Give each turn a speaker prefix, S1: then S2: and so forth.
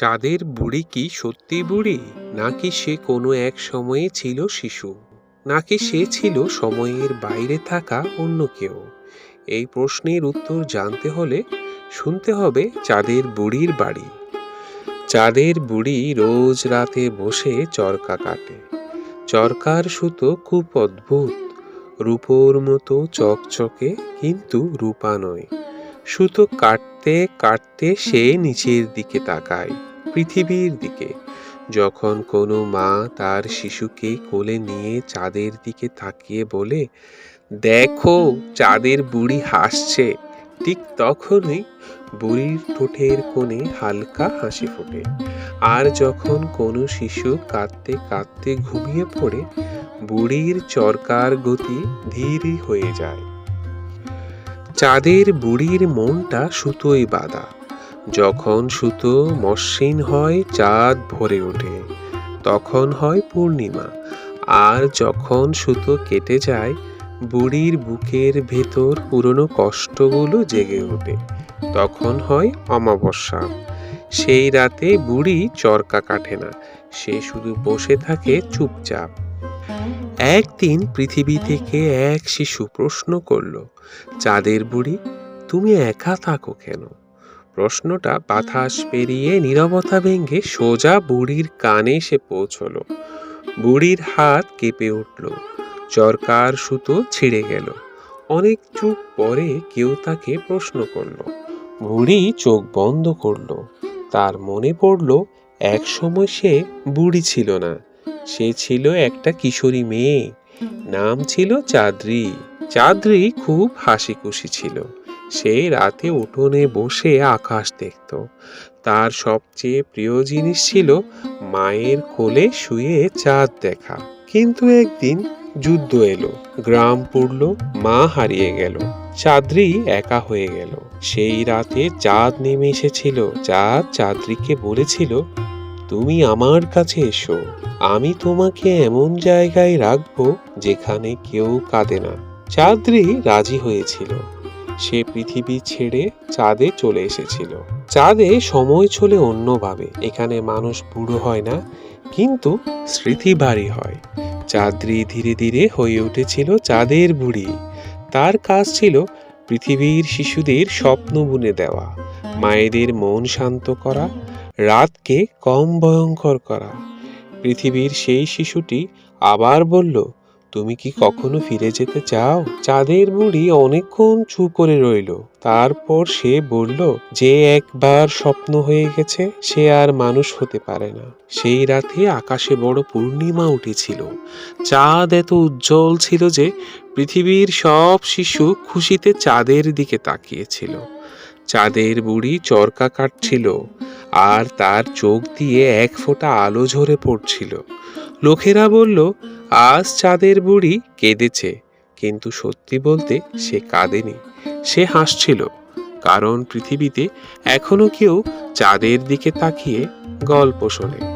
S1: চাঁদের বুড়ি কি সত্যি বুড়ি? নাকি সে কোনো এক সময়ে ছিল শিশু? নাকি সে ছিল সময়ের বাইরে থাকা অন্য কেউ? এই প্রশ্নের উত্তর জানতে হলে শুনতে হবে চাঁদের বুড়ির বাড়ি। চাঁদের বুড়ি রোজ রাতে বসে চরকা কাটে। চরকার সুতো খুব অদ্ভুত। রূপোর মতো চকচকে, কিন্তু রূপা নয়। সুতো কাটতে কাটতে সে নিচের দিকে তাকায়। পৃথিবীর দিকে। যখন কোনো মা তার শিশুকে কোলে নিয়ে চাঁদের দিকে তাকিয়ে বলে, দেখো, চাঁদের বুড়ি হাসছে। ঠিক তখনই বুড়ির ঠোঁটের কোণে হালকা হাসি ফোটে। আর যখন কোনো শিশু কাঁদতে কাঁদতে ঘুমিয়ে পড়ে, বুড়ির চরকার গতি ধীর হয়ে যায়। চাঁদের বুড়ির মনটা সুতোয় বাঁধা। যখন সুতো মসৃণ হয়, চাঁদ ভরে ওঠে, তখন হয় পূর্ণিমা। আর যখন সুতো কেটে যায়, বুড়ির বুকের ভেতর পুরনো কষ্টগুলো জেগে ওঠে, তখন হয় অমাবস্যা। সেই রাতে বুড়ি চরকা কাটে না, সে শুধু বসে থাকে চুপচাপ। একদিন পৃথিবী থেকে এক শিশু প্রশ্ন করল, চাঁদের বুড়ি, তুমি একা থাকো কেন? প্রশ্নটা বাতাস পেরিয়ে নীরবতা ভেঙে সোজা বুড়ির কানে সে পৌঁছল। বুড়ির হাত কেঁপে উঠল। চরকার সুতো ছিঁড়ে গেল। অনেক চুপ পরে কেউ তাকে প্রশ্ন করল। বুড়ি চোখ বন্ধ করল। তার মনে পড়ল, এক সময় সে বুড়ি ছিল না। সে ছিল একটা কিশোরী মেয়ে। নাম ছিল চাঁদ্রি। চাঁদ্রি খুব হাসি খুশি ছিল। সে রাতে উঠোনে বসে আকাশ দেখত। তার সবচেয়ে প্রিয় জিনিস ছিল মায়ের কোলে শুয়ে চাঁদ দেখা। কিন্তু একদিন যুদ্ধ এলো, গ্রাম পড়ল, মা হারিয়ে গেল, চাঁদ্রি একা হয়ে গেল। সেই রাতে চাঁদ নেমে এসেছিল চাঁদ চাঁদ্রিকে বলেছিল, তুমি আমার কাছে এসো, আমি তোমাকে এমন জায়গায় রাখব যেখানে কেউ কাঁদে না। চাঁদ্রি রাজি হয়েছিল। সে পৃথিবী ছেড়ে চাঁদে চলে এসেছিল। চাঁদে সময় চলে অন্যভাবে। এখানে মানুষ বুড়ো হয় না, কিন্তু স্মৃতি ভারী হয়। চাঁদ্রি ধীরে ধীরে হয়ে উঠেছিল চাঁদের বুড়ি। তার কাজ ছিল পৃথিবীর শিশুদের স্বপ্ন বুনে দেওয়া, মায়েদের মন শান্ত করা, রাতকে কম ভয়ঙ্কর করা। পৃথিবীর সেই শিশুটি আবার বলল তুমি কি কখনো ফিরে যেতে চাও? চাঁদের বুড়ি অনেকক্ষণ চুপ করে রইল। তারপর সে বলল, যে একবার স্বপ্ন হয়ে গেছে, সে আর মানুষ হতে পারে না। সেই রাতে আকাশে বড় পূর্ণিমা উঠেছিল। চাঁদ এত উজ্জ্বল ছিল যে পৃথিবীর সব শিশু খুশিতে চাঁদের দিকে তাকিয়েছিল। চাঁদের বুড়ি চরকা কাটছিল। আর তার চোখ দিয়ে এক ফোঁটা আলো ঝরে পড়ছিল। লোকেরা বলল, আজ চাঁদের বুড়ি কেঁদেছে। কিন্তু সত্যি বলতে সে কাঁদেনি, সে হাসছিল, কারণ পৃথিবীতে এখনও কেউ চাঁদের দিকে তাকিয়ে গল্প শোনে।